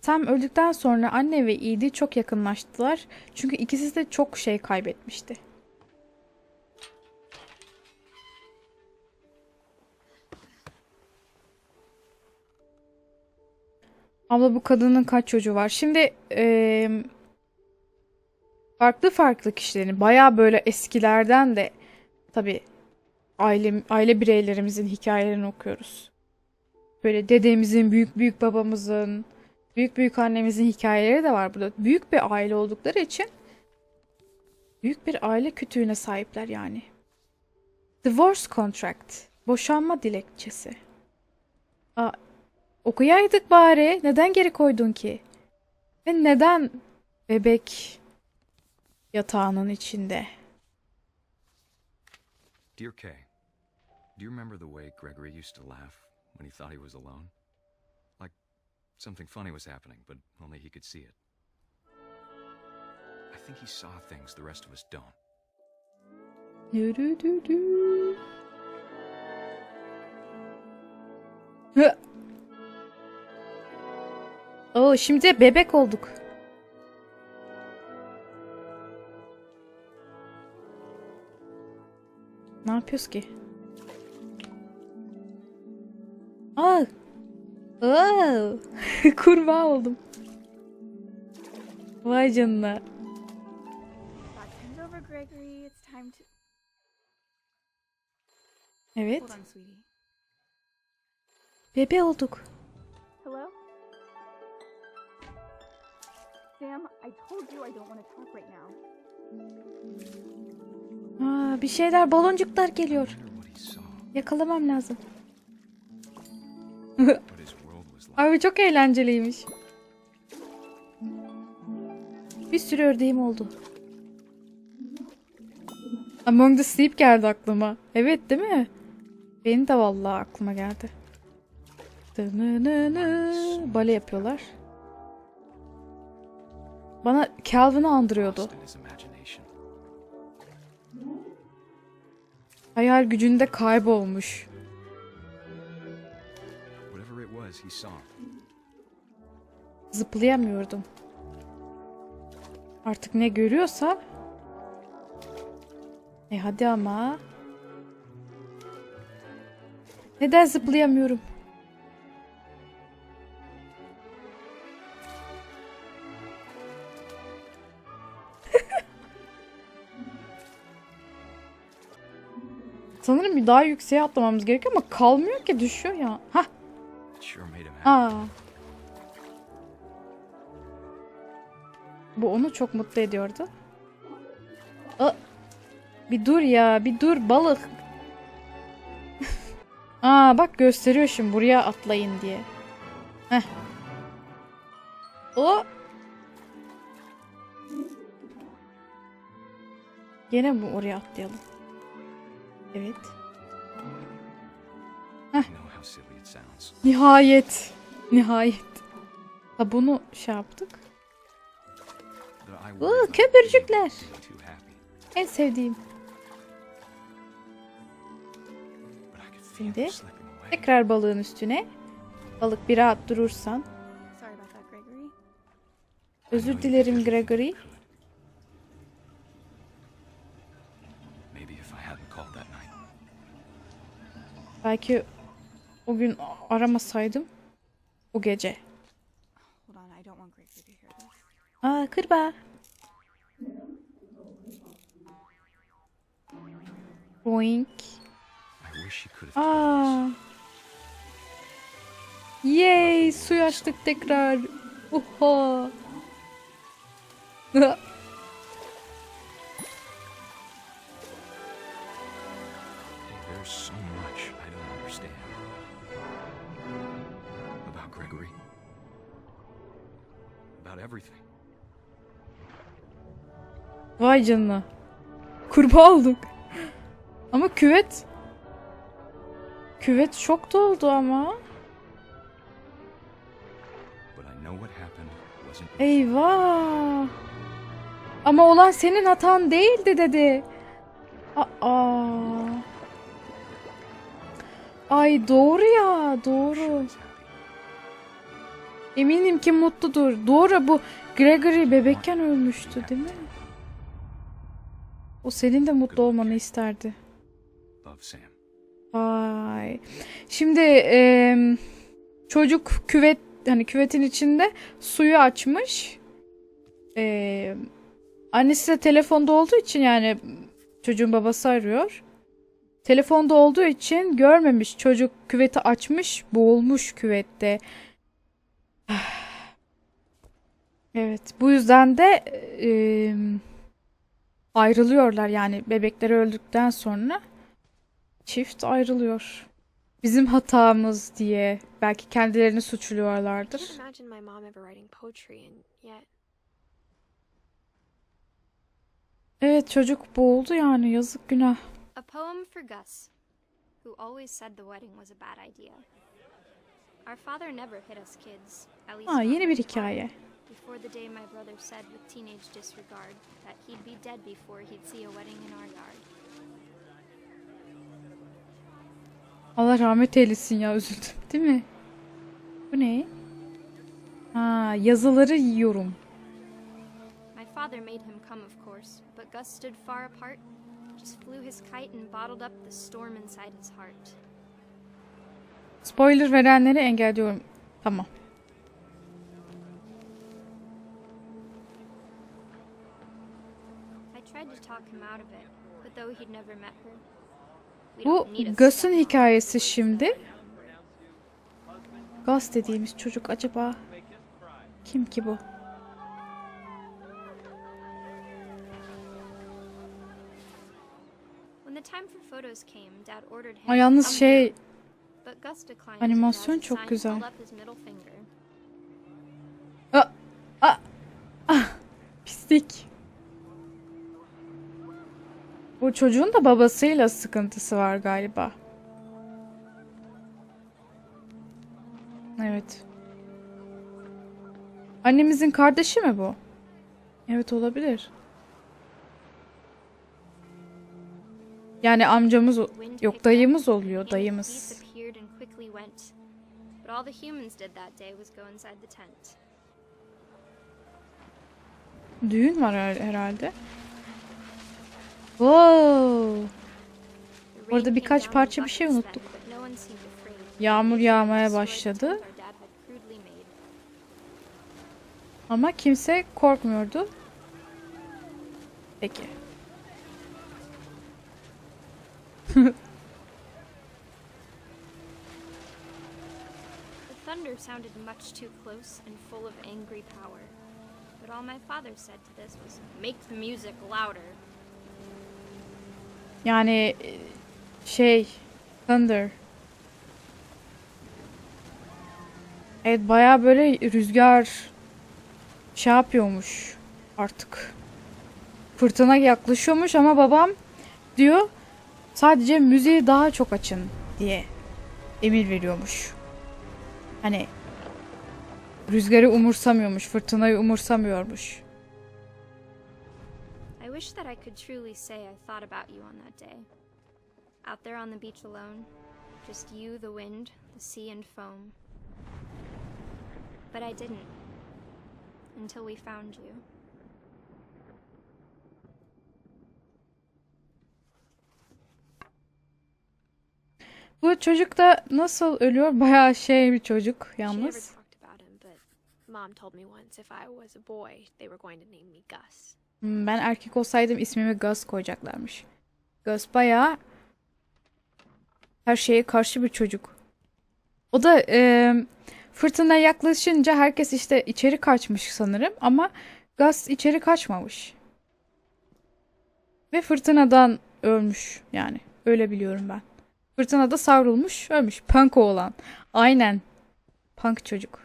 Sam öldükten sonra anne ve Edie çok yakınlaştılar. Çünkü ikisi de çok şey kaybetmişti. Abla bu kadının kaç çocuğu var? Şimdi eee, farklı farklı kişilerin bayağı böyle eskilerden de tabii aile, aile bireylerimizin hikayelerini okuyoruz. Böyle dedemizin, büyük büyük babamızın, büyük büyük annemizin hikayeleri de var burada. Büyük bir aile oldukları için büyük bir aile kütüğüne sahipler yani. Divorce contract. Boşanma dilekçesi. Aa, okuyaydık bari. Neden geri koydun ki? Ve neden bebek yatağının içinde? Dear Kay, do you remember the way Gregory used to laugh when he thought he was alone? Like something funny was happening, but only he could see it. I think he saw things the rest of us don't. Dü-dü-dü-dü. Hı. Oo, şimdi bebek olduk. Ne yapıyoruz ki? Aa! Oo! Kurbağa oldum. Vay canına. Evet. Bebe olduk. Hello? Sam, I told you I don't want to talk right now. Aa, bir şeyler baloncuklar geliyor. Yakalamam lazım. Abi çok eğlenceliymiş. Bir sürü ördeğim oldu. Among the Sleep geldi aklıma. Evet değil mi? Benim de vallahi aklıma geldi. Bale yapıyorlar. Bana Calvin'i andırıyordu. Hayal gücünde kaybolmuş. Zıplayamıyordum. Artık ne görüyorsa... E hadi ama. Neden zıplayamıyorum? Sanırım bir daha yükseğe atlamamız gerekiyor ama kalmıyor ki düşüyor ya. Hah. Sure made him happy. Aa. Bu onu çok mutlu ediyordu. Aa, bir dur ya, bir dur balık. Aa bak gösteriyor şimdi buraya atlayın diye. Heh. O. Gene mi oraya atlayalım? Evet. You Nihayet. Nihayet. Ha bunu şey yaptık. But I Oo, worried about köpürcükler. En sevdiğim. Şimdi tekrar balığın üstüne. Balık bir rahat durursan. Özür dilerim Gregory. Maybe if I hadn't called that night. Belki o gün aramasaydım. O gece. Hold on, I don't want Gregory to hear this. Aa kırbağa. Boink. Aa. Yay suyu açtık tekrar. Oha. Gregory. About everything. Vay canına. Kurbağa olduk. Ama küvet. Küvet çok doldu ama. But I know what happened wasn't Eyvah. Ama olan senin hatan değildi dedi. Aa. Ay doğru ya doğru. Eminim ki mutludur. Doğru bu Gregory bebekken ölmüştü değil mi? O senin de mutlu olmanı isterdi. Vay. Şimdi em, çocuk küvet hani küvetin içinde suyu açmış. Em, annesi de telefonda olduğu için yani çocuğun babası arıyor. Telefonda olduğu için görmemiş. Çocuk küveti açmış, boğulmuş küvette. Evet, bu yüzden de em, ayrılıyorlar yani bebekleri öldükten sonra. Çift ayrılıyor. Bizim hatamız diye belki kendilerini suçluyorlardır. Evet çocuk boğuldu yani yazık günah. A poem for Gus, who always said the wedding was a bad idea. Our father never hit us kids, at least Ha not yeni bir hikaye. Before the day my brother said with teenage disregard that he'd be dead before he'd see a wedding in our yard. Allah rahmet eylesin ya üzüldüm değil mi? Bu ne? Ha yazıları yiyorum. My father made him come, of course, but Gus stood far apart, just flew his kite and bottled up the storm inside his heart. Spoiler verenleri engelliyorum. Tamam. Bu Gus'un hikayesi şimdi. Gus dediğimiz çocuk acaba kim ki bu? To yalnız şey animasyon çok güzel. his middle finger. Pislik. Bu çocuğun da babasıyla sıkıntısı var galiba. Evet. Annemizin kardeşi mi bu? Evet olabilir. Yani amcamız yok dayımız oluyor dayımız. Quickly went. But all the humans did that day was go inside the tent. Düğün var her- herhalde. Wow. Orada birkaç parça bir şey unuttuk. Yağmur yağmaya başladı. Ama kimse korkmuyordu. Peki. thunder sounded much too close and full of angry power. But all my father said to this was, make the music louder. Yani şey Thunder. Evet baya böyle rüzgar şey yapıyormuş artık. Fırtına yaklaşıyormuş ama babam diyor sadece müziği daha çok açın diye emir veriyormuş. Hani rüzgarı umursamıyormuş, fırtınayı umursamıyormuş. I wish that I could truly say I thought about you on that day. Out there on the beach alone, just you, the wind, the sea, and foam. But I didn't. Until we found you. Bu çocuk da nasıl ölüyor? Bayağı şey bir çocuk yalnız. Hmm, Ben erkek olsaydım ismimi Gus koyacaklarmış. Gus bayağı her şeye karşı bir çocuk. O da e, fırtına yaklaşınca herkes işte içeri kaçmış sanırım ama Gus içeri kaçmamış. Ve fırtınadan ölmüş yani. Öyle biliyorum ben. Fırtınada savrulmuş, ölmüş. Punk olan. Aynen. Punk çocuk.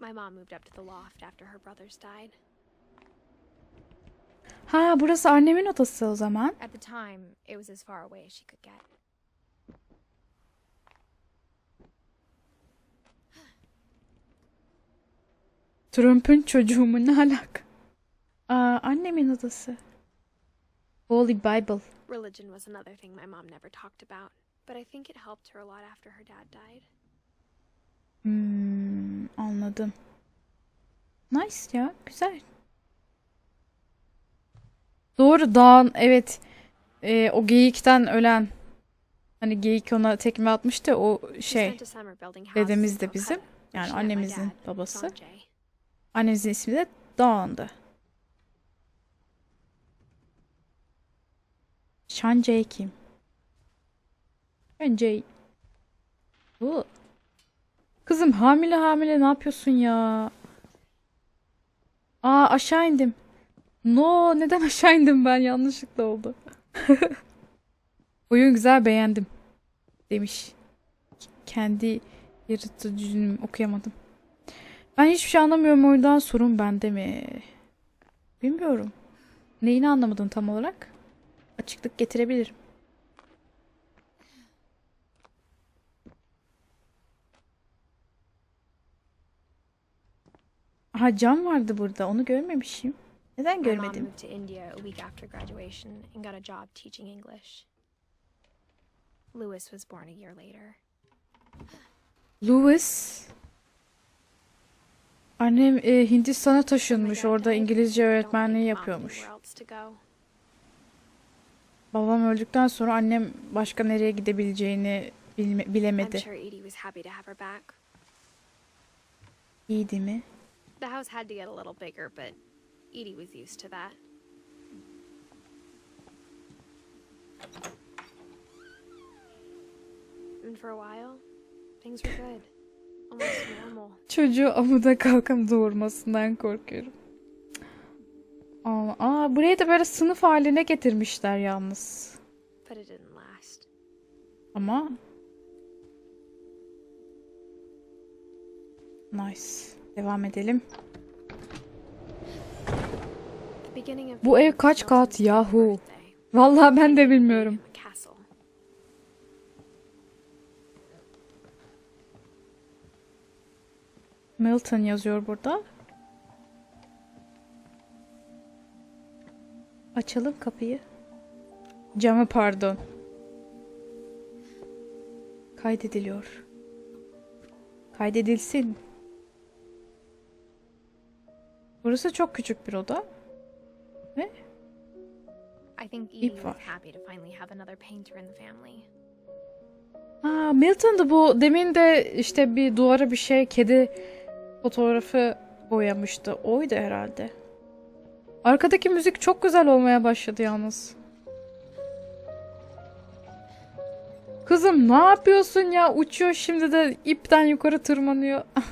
My mom moved up to the loft after her brothers died. Ha burası annemin odası o zaman. At the time, it was as far away as she could get. Trump'ın çocuğu mu ne alaka? Aa, annemin odası. Holy Bible. Religion was another thing my mom never talked about, but I think it helped her a lot after her dad died. Hmm, anladım. Nice ya, güzel. Doğru dağın evet Ee, o geyikten ölen hani geyik ona tekme atmıştı o şey dedemiz de bizim yani annemizin babası. Annemizin ismi de Dawn'dı. Sanjay kim? Sanjay. Bu. Kızım hamile hamile ne yapıyorsun ya? Aa aşağı indim. No neden aşağı indim ben yanlışlıkla oldu. Oyun güzel beğendim. Demiş. Kendi yaratıcını okuyamadım. Ben hiçbir şey anlamıyorum o yüzden sorun bende mi? Bilmiyorum. Neyini anlamadın tam olarak? Açıklık getirebilirim. Aha cam vardı burada. Onu görmemişim. Neden görmedim? Lewis was born a year later. Louis. Annem e, Hindistan'a taşınmış. Orada İngilizce öğretmenliği yapıyormuş. where else to go. Babam öldükten sonra annem başka nereye gidebileceğini bilme- bilemedi. İyiydi mi? The house had to get a little bigger, but Edie was used to that. And for a while, things were good. Almost normal. Çocuğu amuda kalkam doğurmasından korkuyorum. Burayı da böyle sınıf haline getirmişler yalnız. Ama nice. Devam edelim. Bu ev kaç kat yahu? Vallahi ben de bilmiyorum. Milton yazıyor burada. Açalım kapıyı. Camı pardon. Kaydediliyor. Kaydedilsin. Burası çok küçük bir oda. I think İp Edie was var. happy to finally have another painter in the family. Ha, Milton'dı bu. Demin de işte bir duvara bir şey kedi fotoğrafı boyamıştı. Oydu herhalde. Arkadaki müzik çok güzel olmaya başladı yalnız. Kızım ne yapıyorsun ya? Uçuyor şimdi de ipten yukarı tırmanıyor.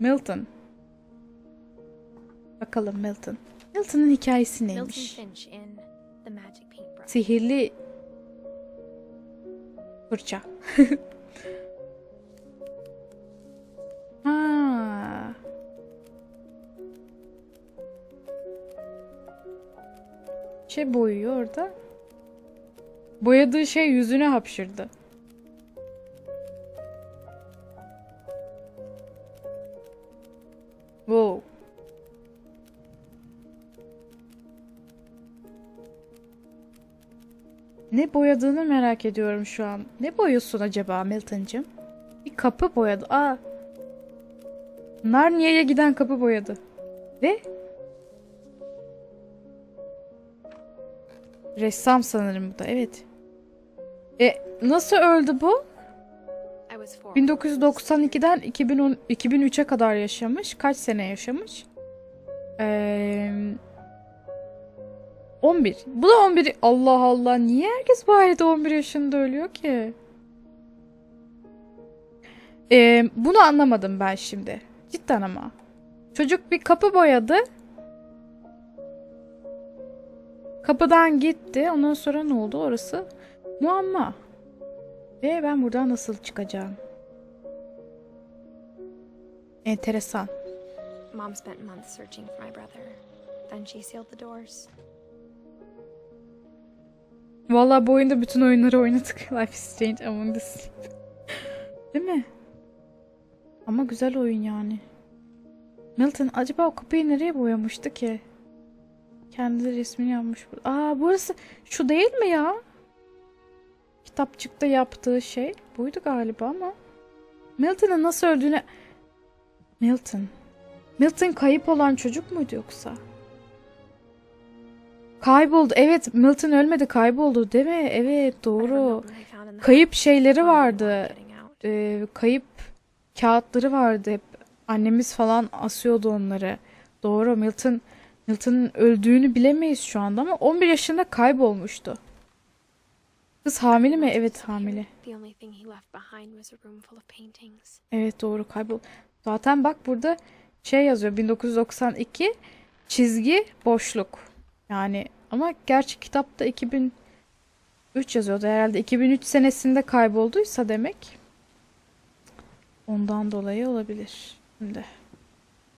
Milton. Bakalım Milton. Milton'ın hikayesi neymiş? Sihirli fırça. Şey boyuyor orada. Boyadığı şey yüzüne hapşırdı. Wow. Ne boyadığını merak ediyorum şu an. Ne boyuyorsun acaba Milton'cığım? Bir kapı boyadı. Aa. Narnia'ya giden kapı boyadı. Ve ressam sanırım bu da. Evet. E nasıl öldü bu? I was four. when Lewis was 1992'den 2010 2003'e kadar yaşamış. Kaç sene yaşamış? Ee, 11. Bu da 11. Allah Allah. Niye herkes bu ailede 11 yaşında ölüyor ki? Ee, bunu anlamadım ben şimdi. Cidden ama. Çocuk bir kapı boyadı. Kapıdan gitti. Ondan sonra ne oldu orası? Muamma. Ve ben buradan nasıl çıkacağım? Enteresan. Mom spent months searching for my brother. Then she sealed the doors. Vallahi bu oyunda bütün oyunları oynadık. Life is Strange Among Sleep. Değil mi? Ama güzel oyun yani. Milton acaba o kapıyı nereye boyamıştı ki? Kendi resmini yapmış. Aa burası şu değil mi ya? Kitapçıkta yaptığı şey buydu galiba ama. Milton'ın nasıl öldüğünü... Milton. Milton kayıp olan çocuk muydu yoksa? Kayboldu. Evet Milton ölmedi kayboldu değil mi? Evet doğru. Kayıp şeyleri vardı. Ee, kayıp kağıtları vardı hep. Annemiz falan asıyordu onları. Doğru Milton Milton'ın öldüğünü bilemeyiz şu anda ama 11 yaşında kaybolmuştu. Kız hamile mi? Evet hamile. Evet doğru kaybol. Zaten bak burada şey yazıyor 1992 çizgi boşluk. Yani ama gerçi kitapta 2003 yazıyordu herhalde. 2003 senesinde kaybolduysa demek ondan dolayı olabilir. Şimdi